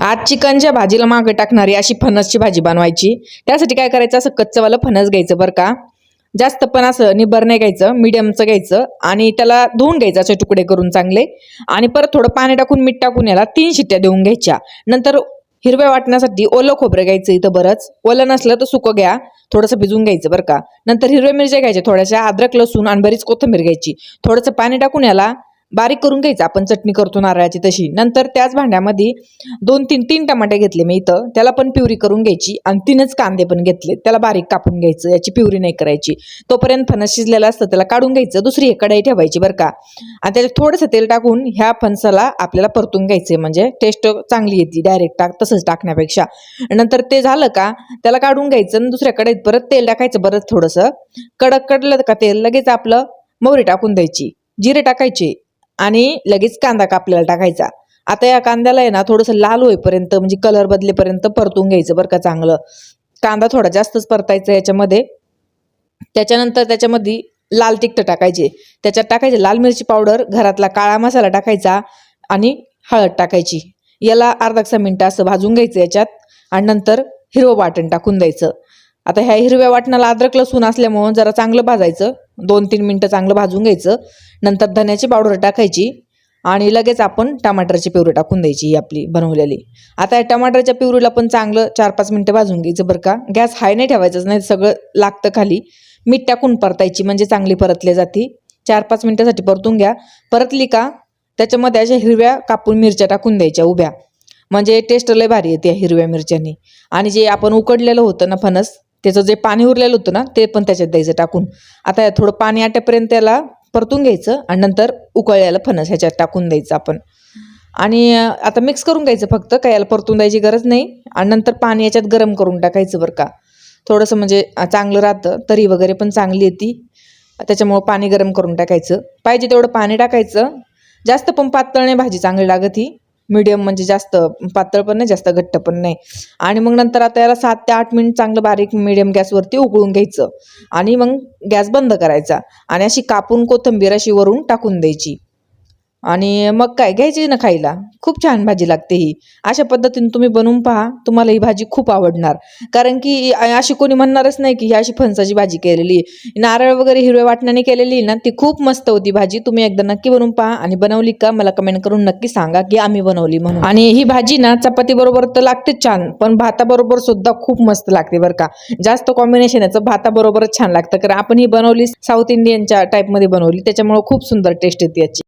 आज चिकनच्या भाजीला मागे टाकणारी अशी फणसची भाजी बनवायची. त्यासाठी काय करायचं? असं कच्चंवालं फणस घ्यायचं बरं का. जास्त पण असं निबर नाही घ्यायचं मिडियमचं घ्यायचं आणि त्याला धुवून घ्यायचं असे तुकडे करून चांगले. आणि परत थोडं पाणी टाकून मीठ टाकून याला तीन शिट्ट्या देऊन घ्यायच्या. नंतर हिरव्या वाटण्यासाठी ओलं खोबरं घ्यायचं इथं बरंच. ओलं नसलं तर सुकं घ्या. थोडंसं भिजून घ्यायचं बरं का. नंतर हिरव्या मिरच्या घ्यायच्या. थोड्याशा अद्रक लसूण आणि बरीच कोथिंबीर घ्यायची. थोडंसं पाणी टाकून याला बारीक करून घ्यायचं. आपण चटणी करतो नारळाची तशी. नंतर त्याच भांड्यामध्ये दोन तीन तीन टमाटे घेतले मी इथं. त्याला पण प्युरी करून घ्यायची आणि तीनच कांदे पण घेतले. त्याला बारीक कापून घ्यायचं. याची प्युरी नाही करायची. तोपर्यंत फणस शिजलेलं असतं त्याला काढून घ्यायचं. दुसरी हे कढाई ठेवायची बरं का. आणि त्याच्यात थोडंसं तेल टाकून ह्या फणसाला आपल्याला परतून घ्यायचे म्हणजे टेस्ट चांगली येते डायरेक्ट टाक तसंच टाकण्यापेक्षा. नंतर ते झालं का त्याला काढून घ्यायचं आणि दुसऱ्या कढईत परत तेल टाकायचं बरंच थोडंसं. कडक कडलं का तेल लगेच आपलं मोहरी टाकून द्यायची. जिरे टाकायचे. आणि लगेच कांदा कापलेला टाकायचा. आता या कांद्याला आहे ना थोडंसं लाल होईपर्यंत म्हणजे कलर बदलेपर्यंत परतून घ्यायचं बरं का चांगलं. कांदा थोडा जास्तच परतायचा याच्यामध्ये. त्याच्यानंतर त्याच्यामध्ये लाल तिखट टाकायचे. त्याच्यात टाकायचे लाल मिरची पावडर घरातला काळा मसाला टाकायचा आणि हळद टाकायची. याला अर्धा मिनटं असं भाजून घ्यायचं याच्यात आणि नंतर हिरवं वाटण टाकून द्यायचं. आता ह्या हिरव्या वाटणाला अद्रक लसूण असल्यामुळं जरा चांगलं भाजायचं. दोन तीन मिनटं चांगलं भाजून घ्यायचं. नंतर धन्याची पावडर टाकायची आणि लगेच आपण टमाटरची पिवरी टाकून द्यायची ही आपली बनवलेली. आता या टमाटरच्या पिवरीला पण चांगलं चार पाच मिनटं भाजून घ्यायचं बरं का. गॅस हाय नाही ठेवायचंच नाही सगळं लागतं खाली. मीठ टाकून परतायची म्हणजे चांगली परतली जाते. चार पाच मिनटासाठी परतून घ्या. परतली का त्याच्यामध्ये अशा हिरव्या कापून मिरच्या टाकून द्यायच्या उभ्या. म्हणजे टेस्ट लय भारी येते या हिरव्या मिरच्यांनी. आणि जे आपण उकडलेलं होतं ना फणस त्याचं जे पाणी उरलेलं होतं ना ते पण त्याच्यात द्यायचं टाकून. आता या थोडं पाणी आट्यापर्यंत त्याला परतून घ्यायचं आणि नंतर उकळलेलं फणस ह्याच्यात टाकून द्यायचं आपण. आणि आता मिक्स करून घ्यायचं फक्त काय याला परतून द्यायची गरज नाही. आणि नंतर पाणी याच्यात गरम करून टाकायचं बरं का. थोडंसं म्हणजे चांगलं राहतं तरी वगैरे पण चांगली येते. त्याच्यामुळं पाणी गरम करून टाकायचं. पाहिजे तेवढं पाणी टाकायचं. जास्त पण पातळ नाही भाजी चांगली लागत ही. मीडियम म्हणजे जास्त पातळ पण नाही जास्त घट्ट पण नाही. आणि मग नंतर आता याला सात ते आठ मिनिट चांगलं बारीक मीडियम गॅसवरती उकळून घ्यायचं. आणि मग गॅस बंद करायचा. आणि अशी कापून कोथिंबीर अशी वरून टाकून द्यायची. आणि मग काय घ्यायची ना खायला. खूप छान भाजी लागते ही. अशा पद्धतीने तुम्ही बनवून पहा. तुम्हाला ही भाजी खूप आवडणार. कारण की अशी कोणी म्हणणारच नाही की ही अशी फणसाची भाजी केलेली. आहे. नारळ वगैरे हिरव्या वाटण्याने केलेली ना ती खूप मस्त होती भाजी. तुम्ही एकदा नक्की बनवून पहा आणि बनवली का मला कमेंट करून नक्की सांगा की आम्ही बनवली म्हणून. आणि ही भाजी ना चपाती बरोबर तर लागतेच छान पण भाताबरोबर सुद्धा खूप मस्त लागते बरं का. जास्त कॉम्बिनेशन याचं भाताबरोबरच छान लागतं. कारण आपण ही बनवली साऊथ इंडियनच्या टाईपमध्ये बनवली. त्याच्यामुळे खूप सुंदर टेस्ट येते याची.